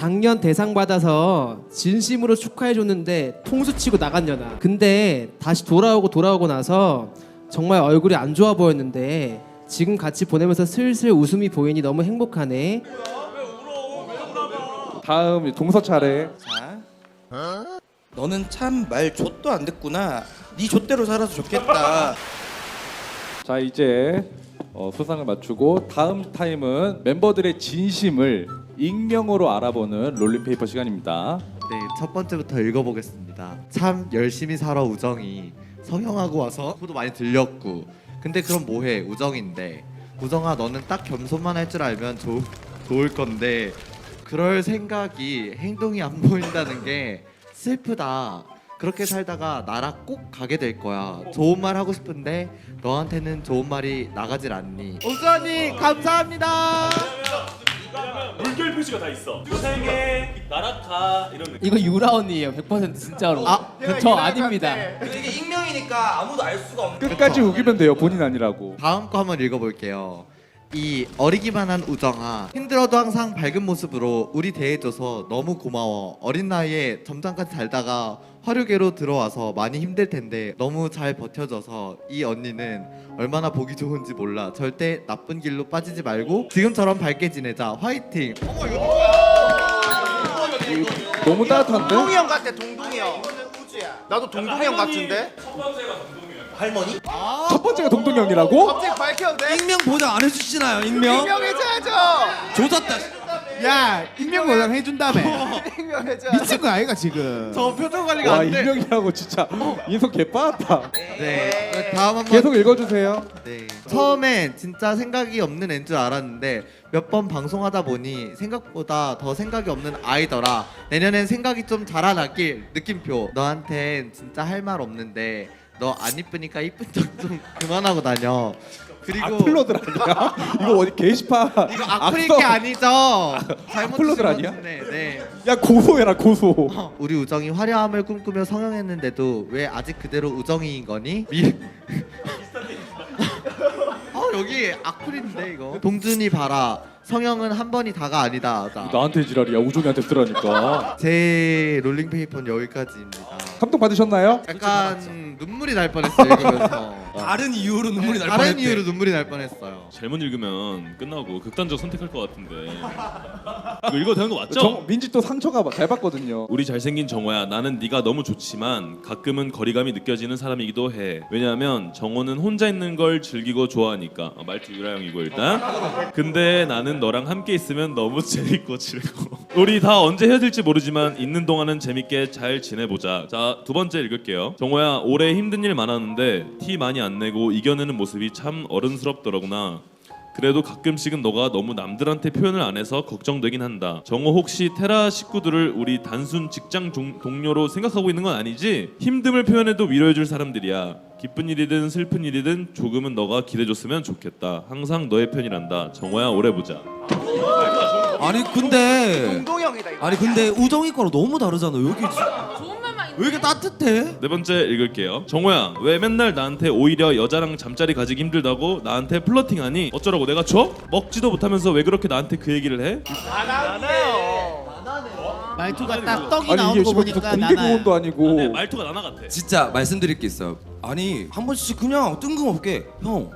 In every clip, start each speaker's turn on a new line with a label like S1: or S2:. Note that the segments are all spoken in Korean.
S1: 작년 대상 받아서 진심으로 축하해 줬는데 통수 치고 나갔냐나. 근데 다시 돌아오고 돌아오고 나서 정말 얼굴이 안 좋아 보였는데 지금 같이 보내면서 슬슬 웃음이 보이니 너무 행복하네.
S2: 다음 동서 차례.
S3: 자, 너는 참 말 좆도 안 듣구나. 네 좆대로 살아서 좋겠다.
S2: 자 이제 어, 수상을 맞추고 다음 타임은 멤버들의 진심을 익명으로 알아보는 롤링페이퍼 시간입니다.
S4: 네, 첫 번째부터 읽어보겠습니다. 참 열심히 살아 우정이 성형하고 와서 소도 많이 들렸고 근데 그럼 뭐해 우정인데 우정아 너는 딱 겸손만 할 줄 알면 좋, 좋을 건데 그럴 생각이 행동이 안 보인다는 게 슬프다. 그렇게 살다가 나라 꼭 가게 될 거야. 좋은 말 하고 싶은데 너한테는 좋은 말이 나가질 않니. 우정이 감사합니다.
S5: 물결 표시가 다 있어. 고생해. 나락가 이런 느낌.
S1: 이거 유라 언니예요. 100% 진짜로.
S4: 아,
S1: 저 아닙니다.
S3: 이게 익명이니까 아무도 알 수가 없는.
S2: 끝까지 우기면 돼요. 본인 아니라고.
S4: 다음 거 한번 읽어볼게요. 이 어리기만 한 우정아 힘들어도 항상 밝은 모습으로 우리 대해줘서 너무 고마워 어린 나이에 점장까지 살다가 화류계로 들어와서 많이 힘들 텐데 너무 잘 버텨줘서 이 언니는 얼마나 보기 좋은지 몰라 절대 나쁜 길로 빠지지 말고 지금처럼 밝게 지내자 화이팅
S2: 너무 따뜻한데?
S6: 동동이 형 같아 동동이 형 나도 동동이 형 같은데
S3: 할머니?
S2: 첫 번째가 동동형이라고?
S6: 갑자기 밝혀도 돼?
S3: 익명 보장 안 해주시나요? 익명?
S6: 익명해줘야죠
S3: 조졌다.
S7: 야 인명 보장 해준다며
S6: 익명해줘
S7: 미친 거 아이가 지금
S4: 저 표정 관리가
S2: 와
S4: 안 돼
S2: 익명이라고 진짜 인성 개빠았다.
S4: 네 다음 한번
S2: 계속 읽어주세요.
S4: 네. 처음엔 진짜 생각이 없는 애인 줄 알았는데 몇 번 방송하다 보니 생각보다 더 생각이 없는 아이더라. 내년엔 생각이 좀 자라나길 느낌표. 너한텐 진짜 할 말 없는데 너 안 이쁘니까 이쁜 척 좀 그만하고 다녀. 그리고
S2: 악플러들 아니야? 이거 어디 게시판?
S4: 이거 악플일 게 아니죠. 잘못 드신
S2: 아니야?
S4: 것 같은데, 네.
S2: 야 고소해라 고소.
S4: 우리 우정이 화려함을 꿈꾸며 성형했는데도 왜 아직 그대로 우정이인 거니? 미... 아 여기 악플인데 이거 동준이 봐라 성형은 한 번이 다가 아니다 자,
S2: 나한테 지랄이야 우종이한테 쓰라니까.
S4: 제 롤링페이퍼는 여기까지입니다
S2: 감동 받으셨나요?
S4: 약간 눈물이 날 뻔했어요 읽으면서
S3: 다른 이유로 눈물이 날
S4: 다른
S3: 뻔했대.
S4: 이유로 눈물이 날 뻔했어요
S5: 잘못 읽으면 끝나고 극단적 선택할 것 같은데. 이거 읽어도 되는 거 맞죠?
S2: 정, 민지 또 상처가 잘 받거든요.
S5: 우리 잘생긴 정호야 나는 네가 너무 좋지만 가끔은 거리감이 느껴지는 사람이기도 해 왜냐하면 정호는 혼자 있는 걸 즐기고 좋아하니까 어, 말투 유라형이고 일단 근데 나는 너랑 함께 있으면 너무 재밌고 즐거워 우리 다 언제 헤어질지 모르지만 있는 동안은 재밌게 잘 지내보자 자 두 번째 읽을게요 정호야 올해 힘든 일 많았는데 티 많이 안 내고 이겨내는 모습이 참 어른스럽더라구나 그래도 가끔씩은 너가 너무 남들한테 표현을 안 해서 걱정되긴 한다. 정호 혹시 테라 식구들을 우리 단순 직장 종- 동료로 생각하고 있는 건 아니지? 힘듦을 표현해도 위로해줄 사람들이야. 기쁜 일이든 슬픈 일이든 조금은 너가 기대줬으면 좋겠다. 항상 너의 편이란다. 정호야 오래 보자.
S3: 아니 근데
S6: 동동이 형이다 이거
S3: 아니 근데 우정이 거랑 너무 다르잖아. 여기
S8: 좋은
S3: 왜 이렇게 따뜻해?
S5: 네 번째 읽을게요. 정호야 왜 맨날 나한테 오히려 여자랑 잠자리 가지기 힘들다고 나한테 플러팅하니? 어쩌라고 내가 줘? 먹지도 못하면서 왜 그렇게 나한테 그 얘기를 해?
S7: 말투가 딱 떡이
S2: 아니
S7: 나오는 거
S2: 지금
S7: 보니까
S2: 공개
S7: 나나야
S2: 구원도 아니고
S5: 네, 말투가 나나 같아.
S3: 진짜 말씀드릴 게 있어요. 아니 한 번씩 그냥 뜬금없게 형.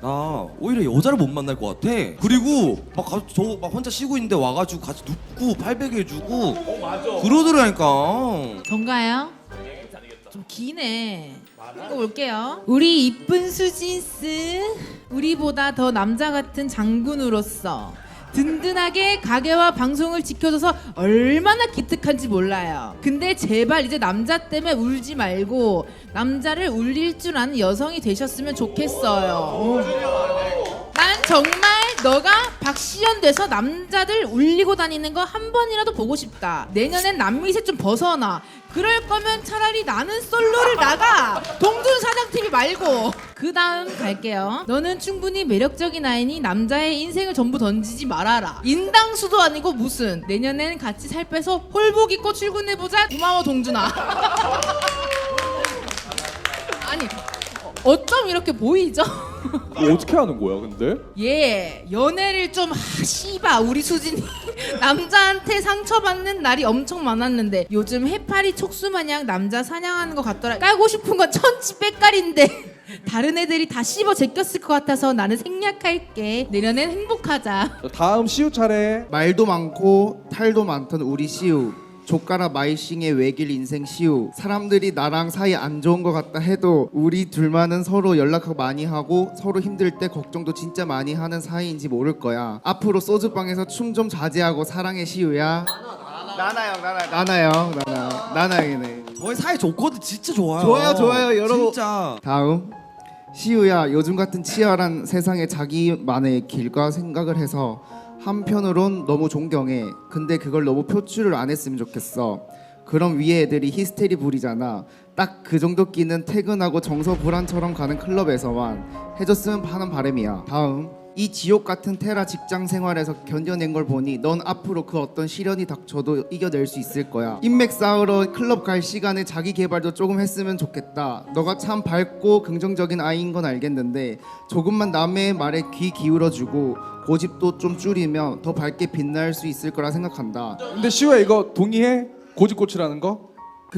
S3: 나 오히려 여자를 못 만날 것 같아. 그리고 막저막 혼자 쉬고 있는데 와가지고 같이 눕고 팔베개 해주고 그러더라니까.
S8: 전가요? 좀 기네. 읽어볼게요. 우리 이쁜 수진스, 우리보다 더 남자 같은 장군으로서 든든하게 가게와 방송을 지켜줘서 얼마나 기특한지 몰라요. 근데 제발 이제 남자 때문에 울지 말고 남자를 울릴 줄 아는 여성이 되셨으면 좋겠어요. 난 정말 너가 박시연 돼서 남자들 울리고 다니는 거 한 번이라도 보고 싶다. 내년엔 남미세 좀 벗어나. 그럴 거면 차라리 나는 솔로를 나가. 동준 사장 TV 말고. 그 다음 갈게요. 너는 충분히 매력적인 아이니 남자의 인생을 전부 던지지 말아라. 인당수도 아니고 무슨. 내년엔 같이 살 빼서 홀복 입고 출근해보자. 고마워 동준아. 아니 어쩜 이렇게 보이죠?
S2: 어떻게 하는 거야 근데?
S8: 예, 연애를 좀 하, 씨바 우리 수진이 남자한테 상처받는 날이 엄청 많았는데 요즘 해파리 촉수 마냥 남자 사냥하는 것 같더라. 까고 싶은 건 천지 빽깔인데 다른 애들이 다 씹어 제꼈을 것 같아서 나는 생략할게. 내년엔 행복하자.
S2: 다음 시우 차례.
S9: 말도 많고 탈도 많던 우리 시우 조카라 마이싱의 외길 인생 시우 사람들이 나랑 사이 안 좋은 것 같다 해도 우리 둘만은 서로 연락 많이 하고 서로 힘들 때 걱정도 진짜 많이 하는 사이인지 모를 거야. 앞으로 소주방에서 춤 좀 자제하고 사랑해 시우야.
S6: 나나요 나나요
S9: 나나요 나나 나나이네.
S3: 저희 사이 좋거든. 진짜 좋아요.
S9: 좋아요, 좋아요, 여러분.
S3: 진짜.
S9: 다음. 시우야 요즘 같은 치열한 세상에 자기만의 길과 생각을 해서 한편으론 너무 존경해. 근데 그걸 너무 표출을 안 했으면 좋겠어. 그럼 위에 애들이 히스테리 부리잖아. 딱 그 정도 끼는 퇴근하고 정서 불안처럼 가는 클럽에서만 해줬으면 하는 바람이야. 다음 이 지옥 같은 테라 직장 생활에서 견뎌낸 걸 보니 넌 앞으로 그 어떤 시련이 닥쳐도 이겨낼 수 있을 거야. 인맥 쌓으러 클럽 갈 시간에 자기 개발도 조금 했으면 좋겠다. 너가 참 밝고 긍정적인 아이인 건 알겠는데 조금만 남의 말에 귀 기울여주고 고집도 좀 줄이면 더 밝게 빛날 수 있을 거라 생각한다.
S2: 근데 시우야 이거 동의해? 고집고치라는 거?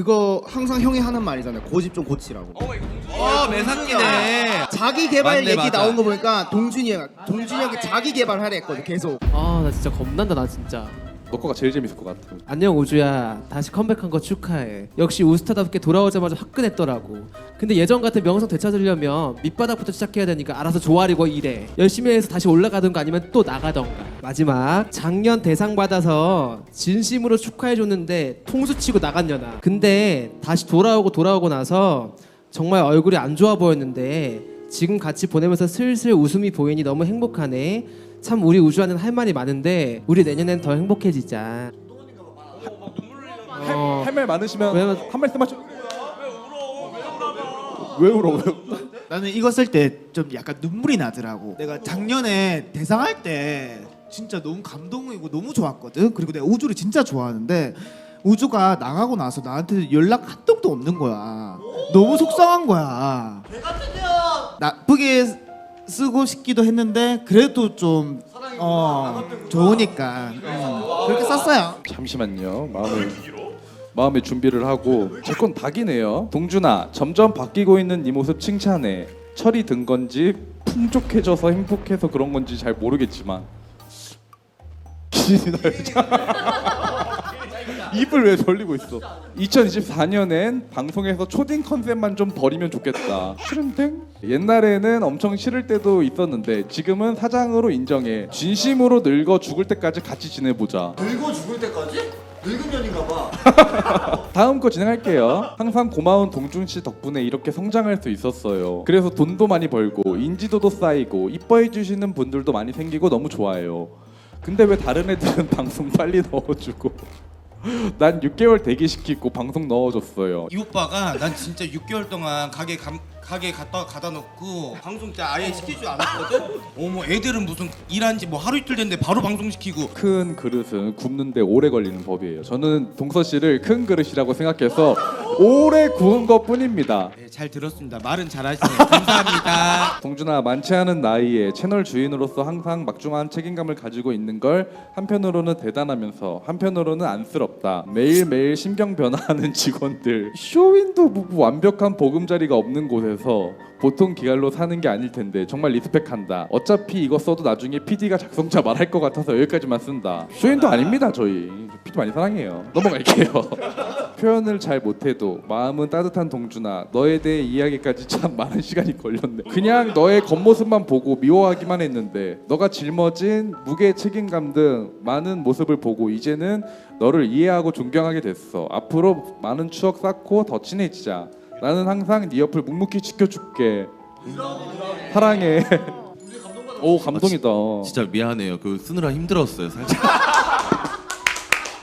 S9: 그거 항상 형이 하는 말이잖아요. 고집 좀 고치라고.
S3: 어 매상기네.
S9: 자기 개발
S3: 맞네,
S9: 얘기
S3: 맞아.
S9: 나온 거 보니까 동준이 형, 동준이 형이 자기 개발하래 했거든. 계속.
S1: 아 나 진짜 겁난다 나 진짜.
S2: 너 거가 제일 재밌을 것 같아.
S1: 안녕 우주야. 다시 컴백한 거 축하해. 역시 우스타답게 돌아오자마자 화끈했더라고. 근데 예전 같은 명성 되찾으려면 밑바닥부터 시작해야 되니까 알아서 조아리고 이래 열심히 해서 다시 올라가던가 아니면 또 나가던가. 마지막. 작년 대상 받아서 진심으로 축하해줬는데 통수치고 나갔냐나. 근데 다시 돌아오고 돌아오고 나서 정말 얼굴이 안 좋아 보였는데 지금 같이 보내면서 슬슬 웃음이 보이니 너무 행복하네 참 우리 우주와는 할 말이 많은데 우리 내년엔 더 행복해지자 어.
S2: 할 말 많으시면
S1: 왜냐면-
S2: 한 말씀 하죠. 왜 울어? 왜 울어?
S7: 나는 이거 쓸 때 좀 약간 눈물이 나더라고. 내가 작년에 대상할 때 진짜 너무 감동이고 너무 좋았거든. 그리고 내가 우주를 진짜 좋아하는데 우주가 나가고 나서 나한테 연락 한 통도 없는 거야. 너무 속상한 거야. 나쁘게 쓰고 싶기도 했는데 그래도 좀 어, 좋으니까 음, 그렇게 썼어요.
S2: 잠시만요. 마음을 마음의 준비를 하고 제 건 닭이네요. 동준아, 점점 바뀌고 있는 네 모습 칭찬해. 철이 든 건지 풍족해져서 행복해서 그런 건지 잘 모르겠지만 나요. 입을 왜 벌리고 있어? 2024년엔 방송에서 초딩 컨셉만 좀 버리면 좋겠다. 싫은데? 옛날에는 엄청 싫을 때도 있었는데 지금은 사장으로 인정해. 진심으로 늙어 죽을 때까지 같이 지내보자.
S6: 늙어 죽을 때까지? 늙은 년인가 봐
S2: 다음 거 진행할게요. 항상 고마운 동준 씨 덕분에 이렇게 성장할 수 있었어요. 그래서 돈도 많이 벌고 인지도도 쌓이고 이뻐해 주시는 분들도 많이 생기고 너무 좋아요. 근데 왜 다른 애들은 방송 빨리 넣어주고 난 6개월 대기시키고 방송 넣어줬어요.
S6: 이 오빠가 난 진짜 6개월 동안 가게 감, 가게 갔다 가다 놓고 방송 때 아예 시키지 않았거든. 어머 애들은 무슨 일한 지 뭐 하루 이틀 됐는데 바로 방송 시키고
S2: 큰 그릇은 굽는데 오래 걸리는 법이에요. 저는 동서 씨를 큰 그릇이라고 생각해서 오래 구운 것 뿐입니다.
S6: 네, 잘 들었습니다. 말은 잘하시네요. 감사합니다.
S2: 동준아 많지 않은 나이에 채널 주인으로서 항상 막중한 책임감을 가지고 있는 걸 한편으로는 대단하면서 한편으로는 안쓰럽다. 매일매일 심경 변화하는 직원들 쇼윈도 뭐 완벽한 보금자리가 없는 곳에서 보통 기갈로 사는 게 아닐 텐데 정말 리스펙한다. 어차피 이거 써도 나중에 PD가 작성자 말할 것 같아서 여기까지만 쓴다. 쇼윈도 아닙니다 저희. PD 많이 사랑해요. 넘어갈게요. 표현을 잘 못해도 마음은 따뜻한 동준아 너에 대해 이야기까지 참 많은 시간이 걸렸네 그냥 너의 겉모습만 보고 미워하기만 했는데 너가 짊어진 무게 책임감 등 많은 모습을 보고 이제는 너를 이해하고 존경하게 됐어 앞으로 많은 추억 쌓고 더 친해지자 나는 항상 네 옆을 묵묵히 지켜줄게 사랑해 오 감동이다
S3: 진짜 미안해요. 그 쓰느라 힘들었어요. 살짝.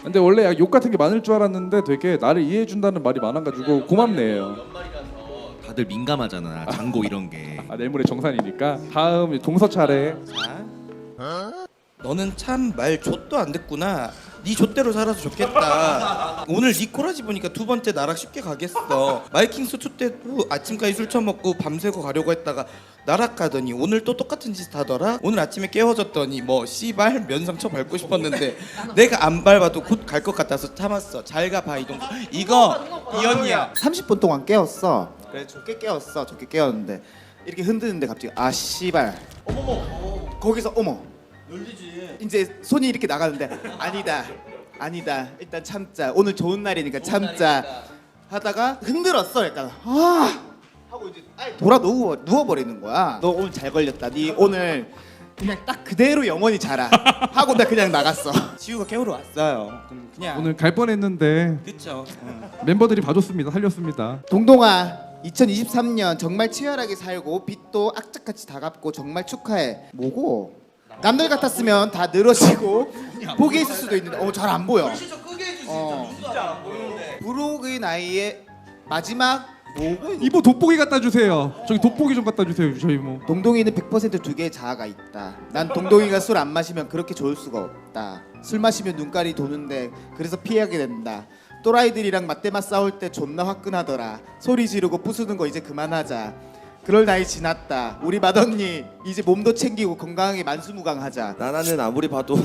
S2: 근데 원래 약욕 같은 게 많을 줄 알았는데 되게 나를 이해해 준다는 말이 많아가지고 고맙네요
S3: 다들 민감하잖아. 장고 이런 게.
S2: 아 내일 모레 정산이니까 다음 동서 차례
S6: 자, 너는 참 말 좆도 안 듣구나. 네 좆대로 살아서 좋겠다. 오늘 네 꼬라지 보니까 두 번째 나락 쉽게 가겠어. 마이킹스 2 때도 아침까지 술 처먹고 밤새고 가려고 했다가 나락 가더니 오늘 또 똑같은 짓 하더라. 오늘 아침에 깨워졌더니 뭐 씨발 면상처 밟고 싶었는데 내가 안 밟아도 곧 갈 것 같아서 참았어. 잘가 바이동. 이거 이 언니야.
S7: 30분 동안 깨웠어. 그래 좋게 깨웠어. 좋게 깨웠는데 이렇게 흔드는데 갑자기 아 씨발. 어머머. 거기서 어머. 놀리지. 이제 손이 이렇게 나가는데 아니다. 아니다. 일단 참자. 오늘 좋은 날이니까 참자. 하다가 흔들었어. 약간 아 하고 이제 아예 돌아 누워 누워 버리는 거야. 너 오늘 잘 걸렸다. 네 오늘 그냥 딱 그대로 영원히 자라. 하고 나 그냥 나갔어.
S6: 지우가 깨우러 왔어요. 그럼 그냥
S2: 오늘 갈 뻔했는데
S6: 그쵸.
S2: 멤버들이 봐줬습니다. 살렸습니다.
S7: 동동아 2023년 정말 치열하게 살고 빚도 악착같이 다 갚고 정말 축하해 뭐고 남들 같았으면 다 늘어지고 포기했을 수도 있는데 어 잘 안 보여 어. 브로그의 나이에 마지막 뭐고 이거?
S2: 이모 돋보기 갖다 주세요. 저기 돋보기 좀 갖다 주세요. 저희 뭐.
S7: 동동이는 100%두 개의 자아가 있다 난 동동이가 술 안 마시면 그렇게 좋을 수가 없다 술 마시면 눈깔이 도는데 그래서 피하게 된다 또라이들이랑 맞대맞 싸울 때 존나 화끈하더라 소리 지르고 부수는 거 이제 그만하자 그럴 나이 지났다. 우리 맏언니 이제 몸도 챙기고 건강하게 만수무강하자.
S3: 나나는 아무리 봐도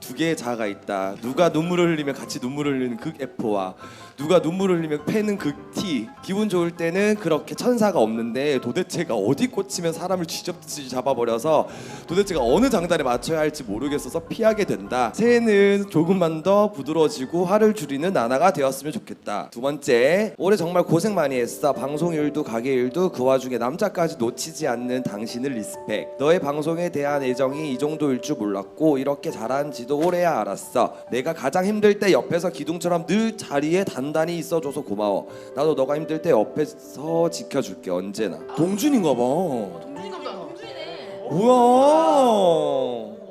S3: 두 개의 자아가 있다. 누가 눈물을 흘리면 같이 눈물을 흘리는 극 F와 누가 눈물을 흘리면 패는 극 T. 기분 좋을 때는 그렇게 천사가 없는데 도대체가 어디 꽂히면 사람을 쥐잡듯이 잡아버려서 도대체가 어느 장단에 맞춰야 할지 모르겠어서 피하게 된다. 새해는 조금만 더 부드러워지고 화를 줄이는 나나가 되었으면 좋겠다. 두 번째, 올해 정말 고생 많이 했어. 방송 일도 가게 일도 그 와중에 남자까지 놓치지 않는 당신을 리스펙. 너의 방송에 대한 애정이 이 정도일 줄 몰랐고 이렇게 잘하는 지도 올해야 알았어. 내가 가장 힘들 때 옆에서 기둥처럼 늘 자리에 단단히 있어줘서 고마워. 나도 너가 힘들 때 옆에서 지켜줄게 언제나. 동준인가 봐.
S8: 동준이가 보다 동준이네.
S3: 뭐야?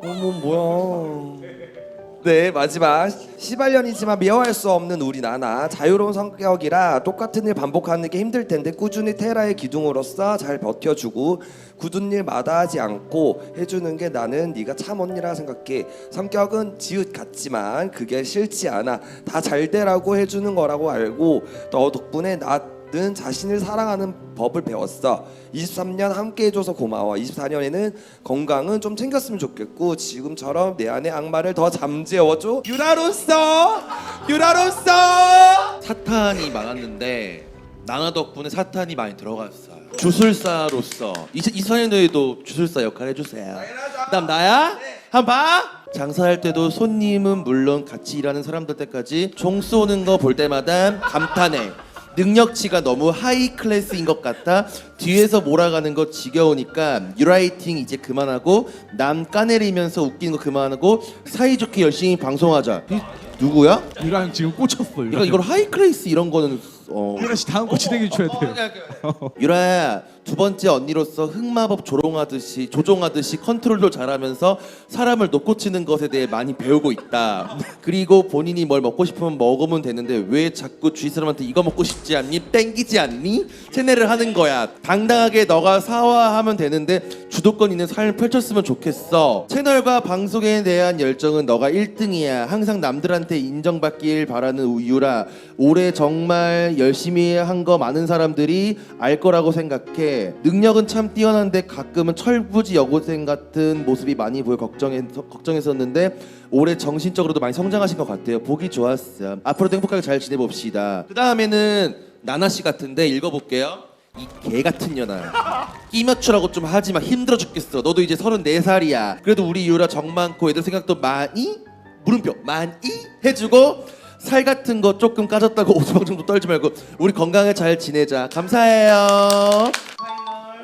S3: 어머 뭐야? 네 마지막. 시발년이지만 미워할 수 없는 우리 나나. 자유로운 성격이라 똑같은 일 반복하는 게 힘들 텐데 꾸준히 테라의 기둥으로서 잘 버텨주고 굳은 일 마다하지 않고 해주는 게 나는 네가 참 언니라 생각해. 성격은 지읒 같지만 그게 싫지 않아. 다 잘 되라고 해주는 거라고 알고 너 덕분에 나 는 자신을 사랑하는 법을 배웠어. 23년 함께 해줘서 고마워. 24년에는 건강은 좀 챙겼으면 좋겠고 지금처럼 내 안에 악마를 더 잠재워줘. 유라로서, 유라로서.
S10: 사탄이 많았는데 나나 덕분에 사탄이 많이 들어갔어요. 주술사로서 2024년도에도 주술사 역할 해주세요. 그다음 나야? 한 봐. 장사할 때도 손님은 물론 같이 일하는 사람들 때까지 종 쏘는 거 볼 때마다 감탄해. 능력치가 너무 하이 클래스인 것 같다. 뒤에서 몰아가는 거 지겨우니까 유라이팅 이제 그만하고 남 까내리면서 웃기는 거 그만하고 사이좋게 열심히 방송하자. 이 누구야?
S2: 형 지금 꽂혔어. 유라.
S10: 이거 이걸 하이 클래스 이런 거는 어
S2: 유라 씨 다음 거 진행해 줘야 돼요.
S10: 유라야 두 번째 언니로서 흑마법 조롱하듯이 조종하듯이 컨트롤도 잘하면서 사람을 놓고 치는 것에 대해 많이 배우고 있다. 그리고 본인이 뭘 먹고 싶으면 먹으면 되는데 왜 자꾸 주위 사람한테 이거 먹고 싶지 않니? 땡기지 않니? 채널을 하는 거야. 당당하게 너가 사화하면 되는데 주도권 있는 삶을 펼쳤으면 좋겠어. 채널과 방송에 대한 열정은 너가 1등이야. 항상 남들한테 인정받길 바라는 우유라. 올해 정말 열심히 한 거 많은 사람들이 알 거라고 생각해. 능력은 참 뛰어난데 가끔은 철부지 여고생 같은 모습이 많이 보여 걱정했, 걱정했었는데 올해 정신적으로도 많이 성장하신 것 같아요. 보기 좋았어. 앞으로도 행복하게 잘 지내봅시다. 그 다음에는 나나 씨 같은데 읽어볼게요. 이 개 같은 년아 끼 맞추라고 좀 하지 마 힘들어 죽겠어 너도 이제 34살이야 그래도 우리 유라 정 많고 애들 생각도 많이 물음표 많이 해주고 살 같은 거 조금 까졌다고 오수방 정도 떨지 말고 우리 건강하게 잘 지내자 감사해요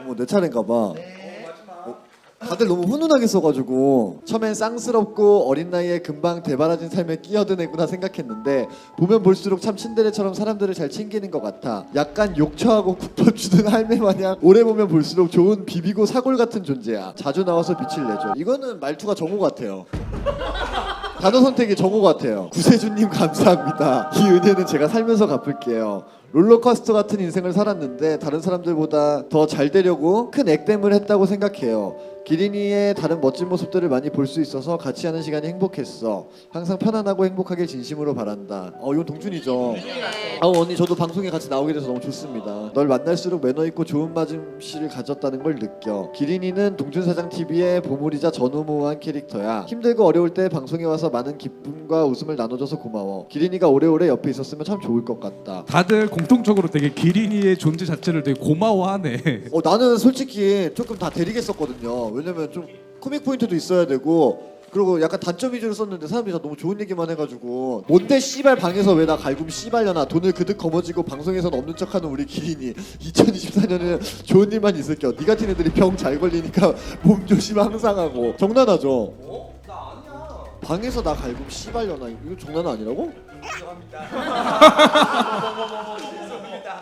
S11: 어머 내 차례인가 봐. 어, 다들 너무 훈훈하게 써가지고 처음엔 쌍스럽고 어린 나이에 금방 대바라진 삶에 끼어든 애구나 생각했는데 보면 볼수록 참 신데레처럼 사람들을 잘 챙기는 것 같아. 약간 욕처하고 국밥주는 할매 마냥 오래 보면 볼수록 좋은 비비고 사골 같은 존재야. 자주 나와서 빛을 내줘. 이거는 말투가 정호 같아요. 단어 선택이 정호 같아요. 구세주님 감사합니다. 이 은혜는 제가 살면서 갚을게요. 롤러코스터 같은 인생을 살았는데 다른 사람들보다 더 잘 되려고 큰 액땜을 했다고 생각해요. 기린이의 다른 멋진 모습들을 많이 볼 수 있어서 같이 하는 시간이 행복했어. 항상 편안하고 행복하길 진심으로 바란다. 어 이건 동준이죠. 아 언니 저도 방송에 같이 나오게 돼서 너무 좋습니다. 널 만날수록 매너 있고 좋은 마음씨를 가졌다는 걸 느껴. 기린이는 동준 사장 TV의 보물이자 전우무한 캐릭터야. 힘들고 어려울 때 방송에 와서 많은 기쁨과 웃음을 나눠줘서 고마워. 기린이가 오래오래 옆에 있었으면 참 좋을 것 같다.
S12: 다들 공통적으로 되게 기린이의 존재 자체를 되게 고마워하네.
S11: 어 나는 솔직히 조금 다 데리겠었거든요. 왜냐면 좀 코믹 포인트도 있어야 되고 그리고 약간 단점 위주로 썼는데 사람들이 다 너무 좋은 얘기만 해가지고 뭔데 씨발 방에서 왜 나 갈굼 씨발려나 돈을 그득 거머쥐고 방송에서는 없는 척하는 우리 기린이 2024년에는 좋은 일만 있을게요. 니 같은 애들이 병 잘 걸리니까 몸 조심 항상 하고 정난하죠. 방에서 나 갈굼 씨발려나 이거 장난 아니라고?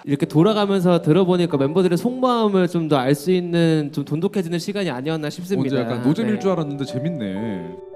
S1: 이렇게 돌아가면서 들어보니까 멤버들의 속마음을 좀 더 알 수 있는 좀 돈독해지는 시간이 아니었나 싶습니다.
S12: 뭔지 약간 노잼일
S1: 네.
S12: 줄 알았는데 재밌네.